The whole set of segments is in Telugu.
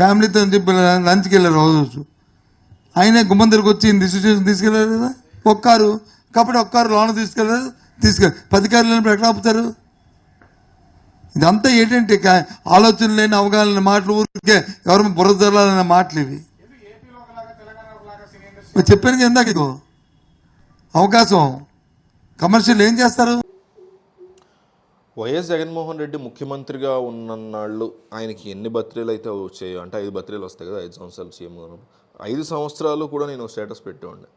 ఫ్యామిలీతో చెప్పి లంచ్కి వెళ్ళారు రోజు ఆయన గుమ్మం దగ్గరకు వచ్చి డిసిషన్ తీసుకెళ్ళారు కదా ఒక్కారు కాబట్టి ఒక్కారు లోన తీసుకెళ్ళారు? తీసుకెళ్ళారు పది కార్లు ఎక్కడ ఆపుతారు? ఇదంతా ఏంటంటే ఆలోచన లేని అవగాహన లేని మాటలు ఊరికే ఎవరు బురద మాటలు ఇవి. చెప్పాను కదా ఇందాక అవకాశం. కమర్షియల్ ఏం చేస్తారు? వైఎస్ జగన్మోహన్ రెడ్డి ముఖ్యమంత్రిగా ఉన్ననాళ్ళు ఆయనకి ఎన్ని బర్త్డేలు అయితే వచ్చాయో అంటే ఐదు బర్త్డేలు వస్తాయి కదా ఐదు సంవత్సరాలు సీఎం ఐదు సంవత్సరాలు కూడా నేను స్టేటస్ పెట్టేవాడిని.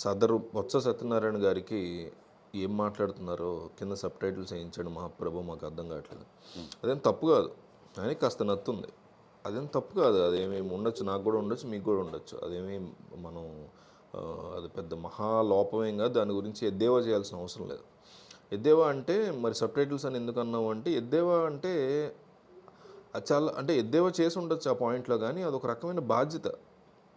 సదరు బొత్స సత్యనారాయణ గారికి ఏం మాట్లాడుతున్నారో కింద సబ్ టైటిల్స్ వేయించాడు మహాప్రభు మాకు అర్థం కావట్లేదు. అదేం తప్పు కాదు. ఆయనకి కాస్త నత్తుంది. అదేం తప్పు కాదు. అదేమి ఉండొచ్చు నాకు కూడా ఉండొచ్చు మీకు కూడా ఉండొచ్చు. అదేమి మనం అది పెద్ద మహాలోపమేం కాదు. దాని గురించి ఎద్దేవా చేయాల్సిన అవసరం లేదు. ఎద్దేవా అంటే మరి సబ్ టైటిల్స్ అని ఎందుకు అన్నావు అంటే ఎద్దేవా అంటే చాలా అంటే ఎద్దేవా చేసి ఉండొచ్చు ఆ పాయింట్లో కానీ అదొక రకమైన బాధ్యత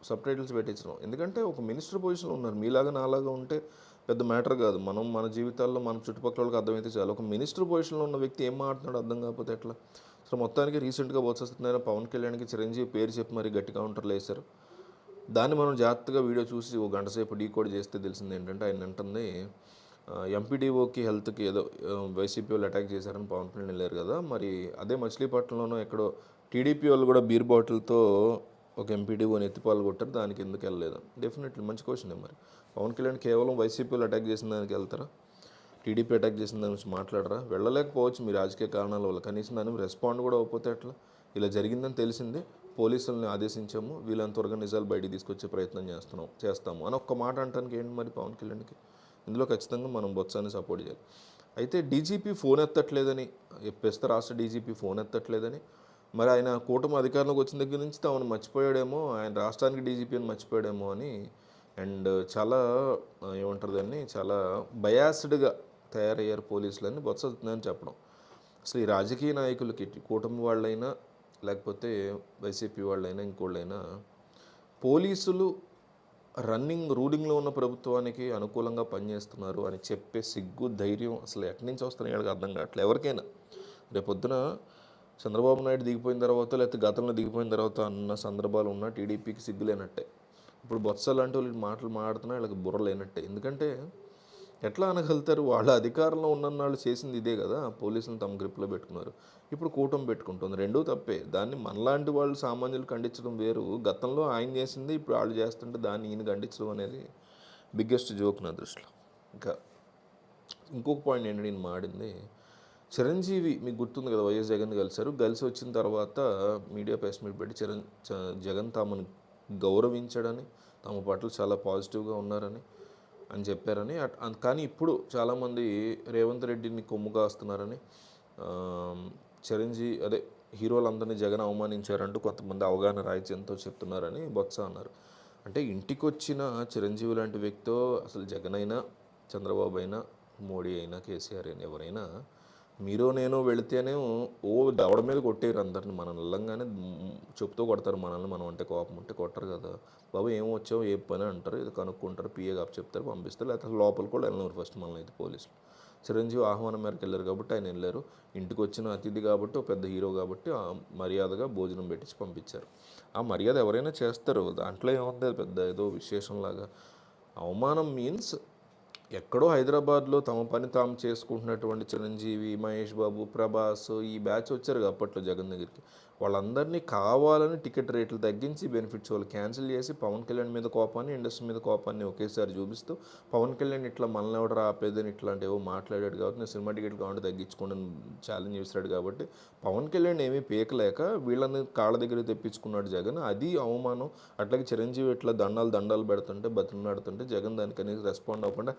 సబ్ టైటిల్స్ పెట్టించడం. ఎందుకంటే ఒక మినిస్టర్ పొజిషన్లో ఉన్నారు. మీలాగా నాలాగా ఉంటే పెద్ద మ్యాటర్ కాదు. మనం మన జీవితాల్లో మన చుట్టుపక్కల వాళ్ళకి అర్థమైతే చాలు. ఒక మినిస్టర్ పొజిషన్లో ఉన్న వ్యక్తి ఏం మాట్లాడుతున్నాడు అర్థం కాకపోతే ఎట్లా? సో మొత్తానికి రీసెంట్గా వచ్చేస్తున్నాయి పవన్ కళ్యాణ్కి చిరంజీవి పేరు చెప్పి మరి గట్టి కౌంటర్లు వేశారు దాన్ని మనం జాగ్రత్తగా వీడియో చూసి ఓ గంట సేపు డీకోడ్ చేస్తే తెలిసింది ఏంటంటే ఆయన అంటుంది ఎంపీడీఓకి హెల్త్కి ఏదో వైసీపీ వాళ్ళు అటాక్ చేశారని పవన్ కళ్యాణ్ వెళ్ళారు కదా. మరి అదే మచిలీపట్నంలోనూ ఎక్కడో టీడీపీ వాళ్ళు కూడా బీర్ బాటిల్తో ఒక ఎంపీడీఓని ఎత్తిపాలు కొట్టారు దానికి ఎందుకు వెళ్ళలేదు? డెఫినెట్లీ మంచి క్వశ్చన్ మరి. పవన్ కళ్యాణ్ కేవలం వైసీపీ వాళ్ళు అటాక్ చేసిన దానికి వెళ్తారా? టీడీపీ అటాక్ చేసిన దాని గురించి మాట్లాడరా? వెళ్ళలేకపోవచ్చు మీ రాజకీయ కారణాల వల్ల. కనీసం దాని రెస్పాండ్ కూడా అవ్వకపోతే అట్లా ఇలా జరిగిందని తెలిసిందే. పోలీసులను ఆదేశించాము. వీళ్ళని త్వరగా నిజాలు బయటికి తీసుకొచ్చే ప్రయత్నం చేస్తున్నాం చేస్తాము అని ఒక్క మాట అంటానికి ఏంటి మరి పవన్ కళ్యాణ్కి? ఇందులో ఖచ్చితంగా మనం బొత్సాన్ని సపోర్ట్ చేయాలి. అయితే డీజీపీ ఫోన్ ఎత్తట్లేదని పెస్త రాష్ట్ర డీజీపీ ఫోన్ ఎత్తట్లేదని మరి ఆయన కూటమి అధికారంలోకి వచ్చిన దగ్గర నుంచి తాను మర్చిపోయాడేమో ఆయన రాష్ట్రానికి డీజీపీ అని మర్చిపోయాడేమో అని అండ్ చాలా ఏమంటారు దాన్ని చాలా బయాస్డ్గా తయారయ్యారు పోలీసులని బొత్స అని చెప్పడం. అసలు ఈ రాజకీయ నాయకులకి కూటమి వాళ్ళైనా లేకపోతే వైసీపీ వాళ్ళైనా ఇంకోళ్ళైనా పోలీసులు రన్నింగ్ రూలింగ్లో ఉన్న ప్రభుత్వానికి అనుకూలంగా పనిచేస్తున్నారు అని చెప్పే సిగ్గు ధైర్యం అసలు ఎక్కడి నుంచి వస్తున్నాయి వాళ్ళకి అర్థం కావట్లేదు. ఎవరికైనా రేపొద్దున చంద్రబాబు నాయుడు దిగిపోయిన తర్వాత లేకపోతే గతంలో దిగిపోయిన తర్వాత అన్న సందర్భాలు ఉన్న టీడీపీకి సిగ్గు లేనట్టే ఇప్పుడు బొత్స లాంటి వాళ్ళు మాటలు మాడుతున్నా వీళ్ళకి బుర్ర లేనట్టే. ఎందుకంటే ఎట్లా అనగలుగుతారు? వాళ్ళ అధికారంలో ఉన్న వాళ్ళు చేసింది ఇదే కదా? పోలీసులను తమ గ్రిప్లో పెట్టుకున్నారు. ఇప్పుడు కూటమి పెట్టుకుంటుంది. రెండూ తప్పే. దాన్ని మనలాంటి వాళ్ళు సామాన్యులు ఖండించడం వేరు. గతంలో ఆయన చేసింది ఇప్పుడు వాళ్ళు చేస్తుంటే దాన్ని ఈయన ఖండించడం అనేది బిగ్గెస్ట్ జోక్ నా దృష్టిలో. ఇంకా ఇంకొక పాయింట్ ఏంటంటే నేను మాడింది. చిరంజీవి మీకు గుర్తుంది కదా వైఎస్ జగన్ కలిశారు కలిసి వచ్చిన తర్వాత మీడియా ప్రెస్ మీట్ పెట్టి చిరం చ- జగన్ తామను గౌరవించడని తమ పట్ల చాలా పాజిటివ్గా ఉన్నారని అని చెప్పారని అట్- కానీ ఇప్పుడు చాలామంది రేవంత్ రెడ్డిని కొమ్ము కాస్తున్నారని చిరంజీవి అదే హీరోలందరినీ జగన్ అవమానించారంటూ కొంతమంది అవగాహన రాహిత్యంతో చెప్తున్నారని బొత్స అన్నారు. అంటే ఇంటికొచ్చిన చిరంజీవి లాంటి వ్యక్తితో అసలు జగన్ అయినా చంద్రబాబు అయినా మోడీ అయినా కేసీఆర్ అయినా ఎవరైనా మీరు నేను వెళితేనే ఓ దవడ మీద కొట్టేరు అందరిని. మనం వెళ్ళంగానే చెప్తూ కొడతారు మనల్ని. మనం అంటే కోపం ఉంటే కొట్టరు కదా. బాబు ఏం వచ్చావు ఏ పని అంటారు? ఇది కనుక్కుంటారు పిఏ కాపు చెప్తారు పంపిస్తారు. లేకపోతే లోపల కూడా వెళ్ళినారు ఫస్ట్ మనల్ని అయితే పోలీసులు. చిరంజీవి ఆహ్వానం మేరకు వెళ్ళారు కాబట్టి ఆయన వెళ్ళారు. ఇంటికి వచ్చిన అతిథి కాబట్టి ఒక పెద్ద హీరో కాబట్టి ఆ మర్యాదగా భోజనం పెట్టించి పంపించారు. ఆ మర్యాద ఎవరైనా చేస్తారు. దాంట్లో ఏముంది? పెద్ద ఏదో విశేషంలాగా. అవమానం మీన్స్ ఎక్కడో హైదరాబాద్లో తమ పని తాము చేసుకుంటున్నటువంటి చిరంజీవి మహేష్ బాబు ప్రభాస్ ఈ బ్యాచ్ వచ్చారు అప్పట్లో జగన్ దగ్గరికి. వాళ్ళందరినీ కావాలని టికెట్ రేట్లు తగ్గించి బెనిఫిట్స్ వాళ్ళు క్యాన్సిల్ చేసి పవన్ కళ్యాణ్ మీద కోపాన్ని ఇండస్ట్రీ మీద కోపాన్ని ఒకేసారి చూపిస్తూ పవన్ కళ్యాణ్ ఇట్లా మనల్ని ఎవడ ఆపేదని ఇట్లాంటి ఏవో మాట్లాడాడు కాబట్టి నేను సినిమా టికెట్ కావాలంటే తగ్గించుకోండి ఛాలెంజ్ చేశాడు కాబట్టి పవన్ కళ్యాణ్ ఏమీ పీకలేక వీళ్ళని కాళ్ళ దగ్గర తెప్పించుకున్నాడు జగన్. అది అవమానం. అట్లాగే చిరంజీవి ఇట్లా దండాలు దండాలు పెడుతుంటే బతిమలాడుతుంటే జగన్ దానికి రెస్పాండ్ అవ్వకుండా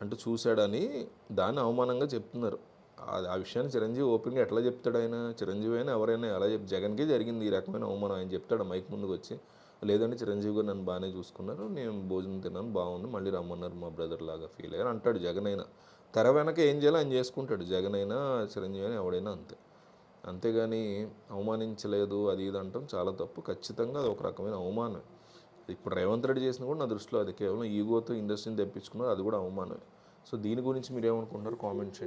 అంటూ చూశాడని దాన్ని అవమానంగా చెప్తున్నారు. ఆ విషయాన్ని చిరంజీవి ఓపెన్గా ఎట్లా చెప్తాడు ఆయన? చిరంజీవి అయినా ఎవరైనా ఎలా చెప్ జగన్కే జరిగింది ఈ రకమైన అవమానం ఆయన చెప్తాడు. మైక్ ముందుకు వచ్చి లేదంటే చిరంజీవి గారు నన్ను బాగానే చూసుకున్నారు. నేను భోజనం తిన్నాను బాగుంది మళ్ళీ రమ్మన్నారు మా బ్రదర్ లాగా ఫీల్ అయ్యారు. అంటాడు జగన్ అయినా. తెర వెనక ఏం చేయాలో ఆయన చేసుకుంటాడు. జగన్ అయినా చిరంజీవి అయినా ఎవడైనా అంతే. అంతేగాని అవమానించలేదు అది ఇది అంటాం చాలా తప్పు. ఖచ్చితంగా అది ఒక రకమైన అవమానం ఇప్పుడు రేవంత్ రెడ్డి చేసిన కూడా నా దృష్టిలో అది కేవలం ఈగోతో ఇండస్ట్రీని తెప్పించుకున్నారు అది కూడా అవమానమే. సో దీని గురించి మీరు ఏమనుకుంటున్నారు? కామెంట్ చేయండి.